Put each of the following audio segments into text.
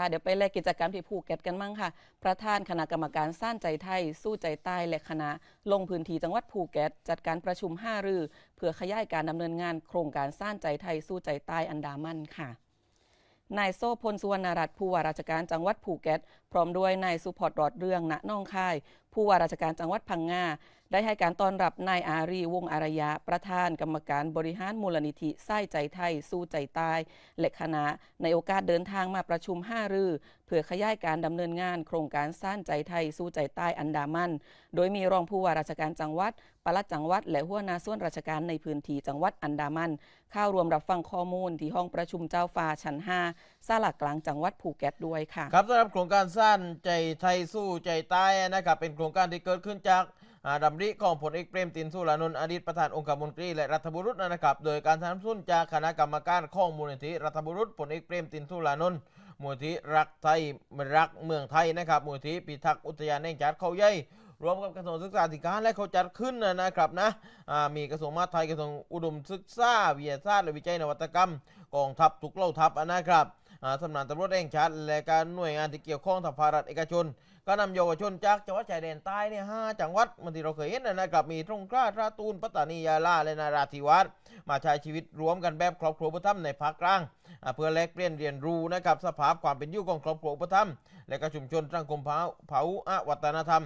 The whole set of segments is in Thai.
ค่ะเดี๋ยวไปแลกกิจกรรมที่ภูเก็ตกันมั่งค่ะ ประธานคณะกรรมการสร้างใจไทย สู้ใจใต้และคณะ ลงพื้นที่จังหวัดภูเก็ตจัดการประชุมห้ารือ เพื่อขยายการดำเนินงานโครงการสร้างใจไทยสู้ใจใต้อันดามันค่ะนายโซพลสุวรรณรัตน์ผู้ว่าราชการจังหวัดภูเก็ต พร้อมด้วยนายสุพอร์ตรอดเรื่องณน้องค่าย ผู้ว่าราชการจังหวัดพังงาได้ให้การต้อนรับนายอารีวงศ์อารยะ ประธานกรรมการบริหารมูลนิธิไส้ใจไทย สู้ใจใต้และคณะ ในโอกาสเดินทางมาประชุมห้ารือ เพื่อขยายการดำเนินงานโครงการสร้างใจไทย สู้ใจใต้อันดามัน โดยมีรองผู้ว่าราชการจังหวัดปลัดจังหวัด และหัวหน้าส่วนราชการในพื้นที่จังหวัดอันดามันเข้ารวมรับฟังข้อมูลที่ห้องประชุมเจ้าฟ้าชั้น5ซาลากลางจังหวัดภูเก็ตด้วยค่ะ ครับสำหรับโครงการสร้างใจไทยสู้ใจใต้นะครับเป็นโครงการที่เกิดขึ้นจากอ่าดำริของพลเอกเปรมตินสุรานนท์อดีตประธานองค์การมนตรีและรัฐบุรุษนะครับ โดยการสนับสนุนจากคณะกรรมการข้องมูลนิธิรัฐบุรุษพลเอกเปรมตินสุรานนท์มูลนิธิรักไทยรักเมืองไทยนะครับมูลนิธิพิทักษ์อุทยานแห่งชาติเขาใหญ่รวมกับกระทรวงศึกษาธิการและเขาจัดขึ้นนะครับนะมีกระทรวงมหาดไทยกระทรวงอุดมศึกษาวิทยาศาสตร์และวิจัยนวัตกรรมกองทัพทุกเหล่าทัพนะครับ สำนักตำรวจแห่งชาติและการหน่วยงานที่เกี่ยวข้องทางภาครัฐเอกชน ก็นำเยาวชนจากจังหวัดชายแดนใต้เนี่ยห้าจังหวัดบางทีเราเคยเห็นนะครับมีตรงกล้าราตูนปัตตานียาลาและนาราธิวาสมาใช้ชีวิตรวมกันแบบครอบครัวอุปถัมในภาคกลางเพื่อแลกเปลี่ยนเรียนรู้นะครับสภาพความเป็นอยู่ของครอบครัวอุปถัมและก็ชุมชนสังคมเผาเผาอวัฒนธรรม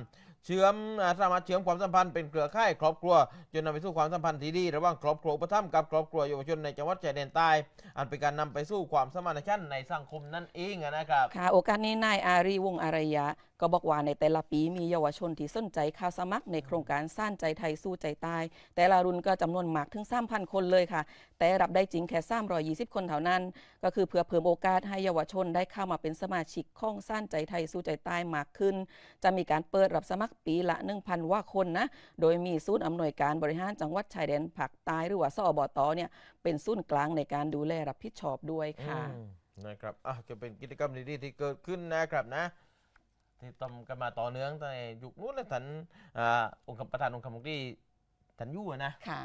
เชื่อมสามารถเชื่อมความสัมพันธ์เป็นเครือข่ายครอบครัว จนนำไปสู่ความสัมพันธ์ที่ดีระหว่างครอบครัวอุปถัมกับครอบครัวเยาวชนในจังหวัดชายแดนใต้อันเป็นการนำไปสู่ความสมานฉันท์ในสังคมนั่นเองนะครับค่ะโอกาสนี้นายอารีวงอารยะ ก็บอกว่าในแต่ละปีมีเยาวชนที่สนใจเข้าสมัครในโครงการสร้างใจไทยสู้ใจใต้แต่ละรุ่นก็จำนวนมากถึง 3,000 คนเลยค่ะ แต่รับได้จริงแค่320 คนเท่านั้น ก็คือเพื่อเพิ่มโอกาสให้เยาวชนได้เข้ามาเป็นสมาชิกของสร้างใจไทยสู้ใจใต้มากขึ้น จะมีการเปิดรับสมัครปีละ 1,000ว่าคนนะ โดยมีศูนย์อำนวยการบริหารจังหวัดชายแดนภาคใต้หรือว่าสอบตเนี่ยเป็นศูนย์กลางในการดูแลรับผิดชอบด้วยค่ะอืมนะครับอะจะเป็นกิจกรรมดีๆที่เกิดขึ้นนะครับนะที่ทำกันมาต่อเนื่องตั้งแต่ยุคนู้นเลยท่านอ่าองค์การประธานองค์การมนตรีท่านยู่อะนะค่ะ